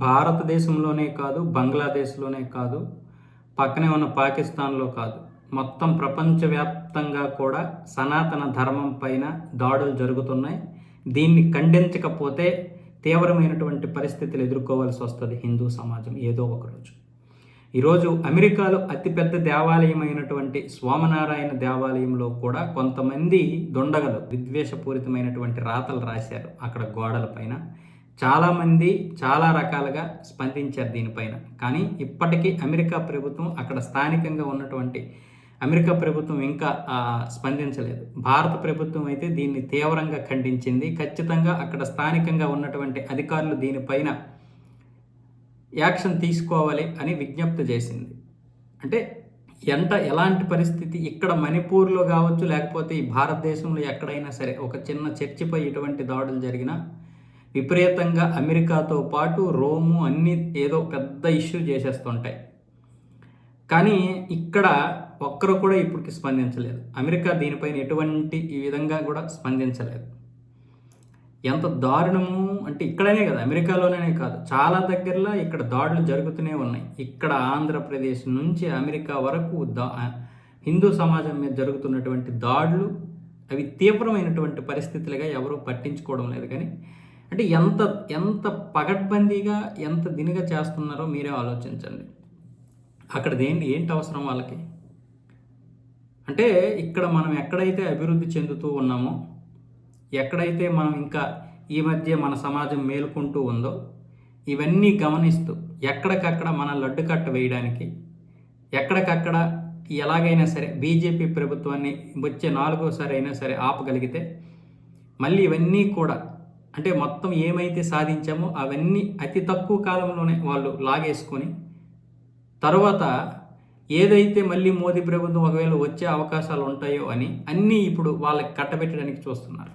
భారతదేశంలోనే కాదు బంగ్లాదేశ్లోనే కాదు పక్కనే ఉన్న పాకిస్తాన్లో కాదు. మొత్తం ప్రపంచవ్యాప్తంగా కూడా సనాతన ధర్మం పైన దాడులు జరుగుతున్నాయి. దీన్ని ఖండించకపోతే తీవ్రమైనటువంటి పరిస్థితులు ఎదుర్కోవాల్సి వస్తుంది హిందూ సమాజం ఏదో ఒకరోజు ఈరోజు అమెరికాలో అతిపెద్ద దేవాలయమైనటువంటి స్వామినారాయణ దేవాలయంలో కూడా కొంతమంది దొండగలు విద్వేషపూరితమైనటువంటి రాతలు రాశారు అక్కడ గోడల పైన. చాలామంది చాలా రకాలుగా స్పందించారు దీనిపైన. కానీ ఇప్పటికీ అమెరికా ప్రభుత్వం అక్కడ స్థానికంగా ఉన్నటువంటి అమెరికా ప్రభుత్వం ఇంకా స్పందించలేదు. భారత ప్రభుత్వం అయితే దీన్ని తీవ్రంగా ఖండించింది. ఖచ్చితంగా అక్కడ స్థానికంగా ఉన్నటువంటి అధికారులు దీనిపైన యాక్షన్ తీసుకోవాలి అని విజ్ఞప్తి చేసింది. అంటే ఎంత ఎలాంటి పరిస్థితి ఇక్కడ మణిపూర్లో కావచ్చు లేకపోతే ఈ భారతదేశంలో ఎక్కడైనా సరే ఒక చిన్న చర్చిపై ఇటువంటి దాడులు జరిగినా విపరీతంగా అమెరికాతో పాటు రోము అన్ని ఏదో పెద్ద ఇష్యూ చేసేస్తుంటాయి. కానీ ఇక్కడ ఒక్కరు కూడా ఇప్పటికి స్పందించలేదు. అమెరికా దీనిపైన ఎటువంటి ఈ విధంగా కూడా స్పందించలేదు. ఎంత దారుణము అంటే ఇక్కడనే కదా అమెరికాలోనే కాదు చాలా దగ్గరలో ఇక్కడ దాడులు జరుగుతూనే ఉన్నాయి. ఇక్కడ ఆంధ్రప్రదేశ్ నుంచి అమెరికా వరకు దా హిందూ సమాజం మీద జరుగుతున్నటువంటి దాడులు అవి తీవ్రమైనటువంటి పరిస్థితులుగా ఎవరూ పట్టించుకోవడం లేదు. కానీ అంటే ఎంత ఎంత పగడ్బందీగా ఎంత దినిగా చేస్తున్నారో మీరే ఆలోచించండి. అక్కడ దేని ఏంటి అవసరం వాళ్ళకి? అంటే ఇక్కడ మనం ఎక్కడైతే అభివృద్ధి చెందుతూ ఉన్నామో ఎక్కడైతే మనం ఇంకా ఈ మధ్య మన సమాజం మేలుకుంటూ ఉందో ఇవన్నీ గమనిస్తూ ఎక్కడికక్కడ మన లడ్డు కట్ట వేయడానికి ఎక్కడికక్కడ ఎలాగైనా సరే బీజేపీ ప్రభుత్వాన్ని వచ్చే నాలుగోసారి అయినా సరే ఆపగలిగితే మళ్ళీ ఇవన్నీ కూడా అంటే మొత్తం ఏమైతే సాధించామో అవన్నీ అతి తక్కువ కాలంలోనే వాళ్ళు లాగేసుకొని తర్వాత ఏదైతే మళ్ళీ మోదీ ప్రభుత్వం ఒకవేళ వచ్చే అవకాశాలు ఉంటాయో అని అన్నీ ఇప్పుడు వాళ్ళకి కట్టబెట్టడానికి చూస్తున్నారు.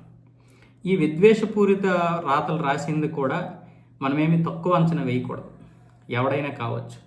ఈ విద్వేషపూరిత రాతలు రాసింది కూడా మనమేమి తక్కువ అంచనా వేయకూడదు. ఎవడైనా కావచ్చు.